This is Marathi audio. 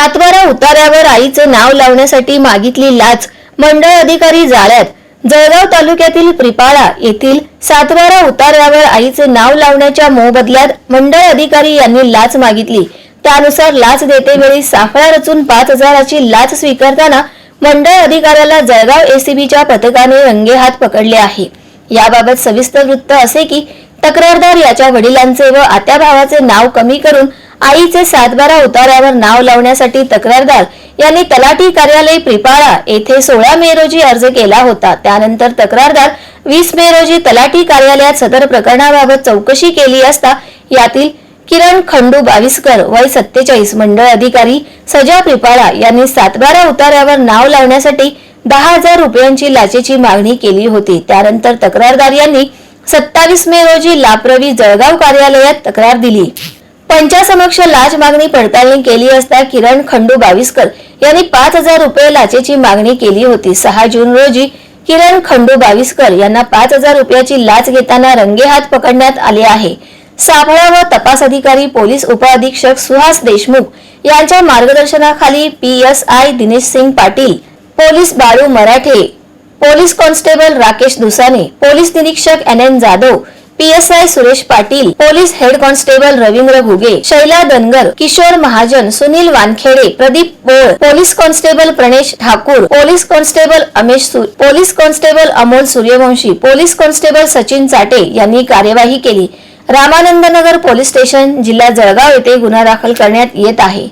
सातवारा उतार्यावर आईचे नाव लावण्यासाठी मागितली लाच मंडळ अधिकारी जाळ्यात. जळगाव तालुक्यातील प्रिपाळा येथील सातवारा उतार्यावर आईचे नाव लावण्याच्या मोबदल्यात मंडळ अधिकारी यांनी लाच मागितली. त्यानुसार लाच देतेवेळी साखळा रचून पाच हजाराची लाच स्वीकारताना मंडळ अधिकाऱ्याला जळगाव एसीबीच्या पथकाने रंगेहात पकडले आहे. याबाबत सविस्तर वृत्त असे की तक्रारदार याच्या वडिलांचे व आत्या भावाचे नाव कमी करून आईचे सातबारा उतार्यावर नाव लावण्यासाठी तक्रारदार यांनी तलाठी कार्यालय प्रिपाळा येथे सोळा मे रोजी अर्ज केला होता. त्यानंतर तक्रारदार वीस मे रोजी तलाठी कार्यालयात सदर प्रकरणाबाबत चौकशी केली असता यातील किरण खंडू बाविस्कर वय सत्तेचाळीस मंडळ अधिकारी सजा प्रिपाळा यांनी सातबारा उतार्यावर नाव लावण्यासाठी दहा हजार रुपयांची लाचेची मागणी केली होती. त्यानंतर तक्रारदार यांनी सत्तावीस मे रोजी लाप्रवी जळगाव कार्यालयात तक्रार दिली. पंचासमक्ष लाच मागणी पडताळणी केली असता किरण खंडू बावीसकर यांनी पाच हजार रुपये लाचेची मागणी केली होती. सहा जून रोजी किरण खंडू बावीसकर यांना पाच हजार रुपयाची लाच घेताना रंगेहात पकडण्यात आले आहे. सापळा व तपास अधिकारी पोलीस उपअधीक्षक सुहास देशमुख यांच्या मार्गदर्शनाखाली P S I Dinesh Singh Patil police Balu Marathe police constable Rakesh Dusane police निरीक्षक N N Jadhav PSI Suresh Patil police head constable Ravindra Ghuge Shaila Dangar Kishor Mahajan Sunil Wankhede Pradeep Bol police constable Pranesh Thakur police constable Amesh police constable Amol Suryawanshi police constable Sachin Chate यांनी कार्यवाही केली. रामानंदनगर पोलीस स्टेशन जिल्हा जळगाव येथे गुन्हा दाखल करण्यात येत आहे.